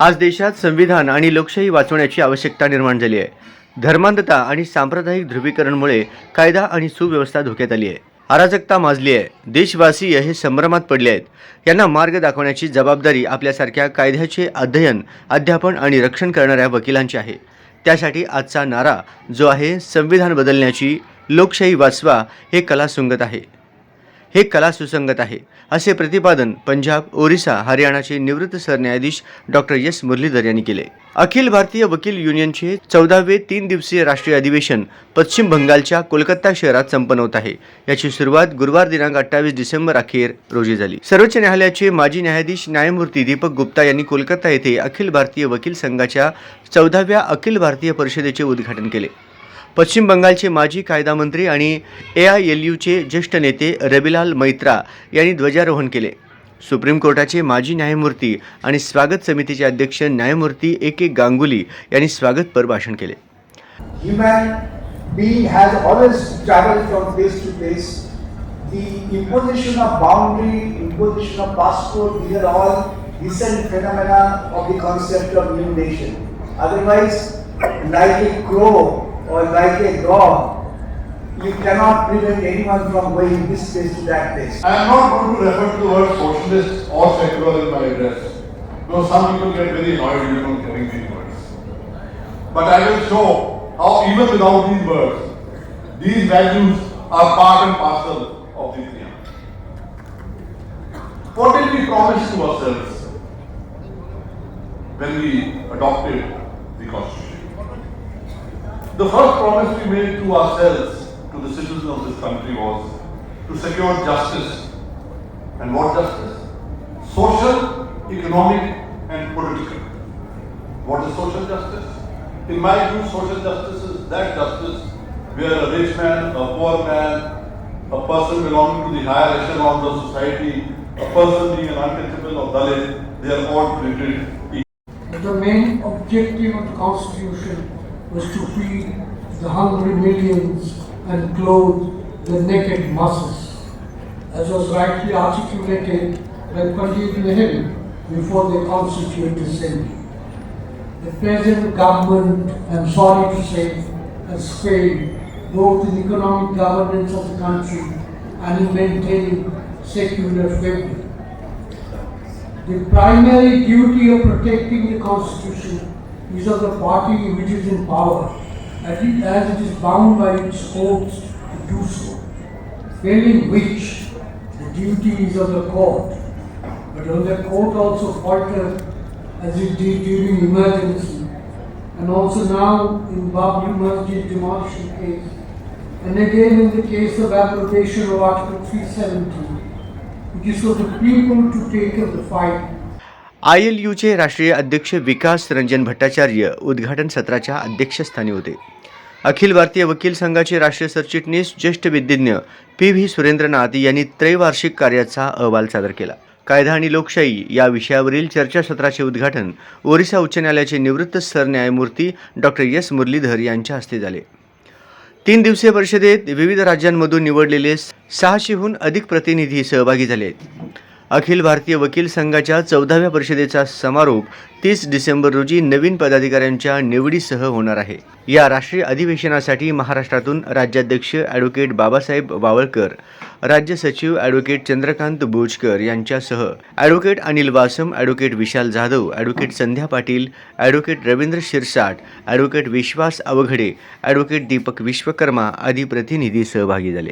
आज देशात संविधान आणि लोकशाही वाचवण्याची आवश्यकता निर्माण झाली आहे. धर्मांधता आणि सांप्रदायिक ध्रुवीकरणमुळे कायदा आणि सुव्यवस्था धोक्यात आली आहे. अराजकता माजली आहे देशवासीय हे संभ्रमात पडले आहेत. यांना मार्ग दाखवण्याची जबाबदारी आपल्यासारख्या कायद्याचे अध्ययन अध्यापन आणि रक्षण करणाऱ्या वकिलांची आहे. त्यासाठी आजचा नारा जो आहे संविधान बदलण्याची लोकशाही वाचवा हे कला सुंगत आहे. हे कला सुसंगत आहे असे प्रतिपादन पंजाब ओरिसा हरियाणाचे निवृत्त सरन्यायाधीश डॉक्टर एस. मुरलीधर यांनी केले. अखिल भारतीय वकील युनियनचे चौदावे तीन दिवसीय राष्ट्रीय अधिवेशन पश्चिम बंगालच्या कोलकाता शहरात संपन्न होत आहे. याची सुरुवात गुरुवार दिनांक अठ्ठावीस डिसेंबर अखेर रोजी झाली. सर्वोच्च न्यायालयाचे माजी न्यायाधीश न्यायमूर्ती दीपक गुप्ता यांनी कोलकाता येथे अखिल भारतीय वकील संघाच्या चौदाव्या अखिल भारतीय परिषदेचे उद्घाटन केले. पश्चिम बंगालचे माजी कायदा मंत्री आणि ए आय एल यूचे ज्येष्ठ नेते रबिलाल मैत्रा यांनी ध्वजारोहण केले सुप्रीम कोर्टाचे माजी न्यायमूर्ती आणि स्वागत समितीचे अध्यक्ष न्यायमूर्ती ए के गांगुली यांनी स्वागतपर भाषण केले Human being has always traveled from place to place. The imposition of boundary, imposition of passport, these are all recent phenomena of the concept of new nation. Otherwise, like a crow or like a dog, you cannot prevent anyone from going this place to that place. I am not going to refer to the word socialist or secular in my address. Though some people get very annoyed even on hearing these words. But I will show how even without these words, these values are part and parcel of the Kriya. What did we promise to ourselves when we adopted the Constitution? The first promise we made to ourselves, to the citizens of this country was to secure justice. And what justice? Social, economic and political. What is social justice? In my view, social justice is that justice where a rich man, a poor man, a person belonging to the higher echelons of society, a person being an untouchable or Dalit, they are all treated equally. The main objective of the Constitution was to feed the hungry millions and clothe the naked masses, as was rightly articulated by Pandit Nehru before the Constituent Assembly. The present government, I am sorry to say, has failed both in economic governance of the country and in maintaining secular fabric. The primary duty of protecting the constitution is of the party which is in power, as it as it is bound by its oaths to do so. Failing which, the duty is of the court. But when the court also faltered, as it did during emergency, and also now in Babri Masjid demolition case, and again in the case of abrogation of Article 370, it is for the people to take up the fight I L यूचे राष्ट्रीय अध्यक्ष विकास रंजन भट्टाचार्य उद्घाटन सत्राच्या अध्यक्षस्थानी होते. अखिल भारतीय वकील संघाचे राष्ट्रीय सरचिटणीस ज्येष्ठ विधिज्ञ पी व्ही सुरेंद्रनाथ यांनी त्रैवार्षिक कार्याचा अहवाल सादर केला. कायदा आणि लोकशाही या विषयावरील चर्चासत्राचे उद्घाटन ओरिसा उच्च न्यायालयाचे निवृत्त सरन्यायमूर्ती डॉक्टर एस. मुरलीधर यांच्या हस्ते झाले. तीन दिवसीय परिषदेत विविध राज्यांमधून निवडलेले सहाशेहून अधिक प्रतिनिधी सहभागी झाले आहेत. अखिल भारतीय वकील संघाच्या चौदाव्या परिषदेचा समारोप तीस डिसेंबर रोजी नवीन पदाधिकाऱ्यांच्या निवडीसह होणार आहे. या राष्ट्रीय अधिवेशनासाठी महाराष्ट्रातून राज्याध्यक्ष ॲडव्होकेट बाबासाहेब बावळकर राज्य सचिव ॲडव्होकेट चंद्रकांत बोजकर यांच्यासह advocate Anil Wasam advocate Vishal Jadhav advocate Sandhya Patil advocate Ravindra Shirsat advocate Vishwas Avghade advocate Deepak Vishwakarma आदी प्रतिनिधी सहभागी झाले.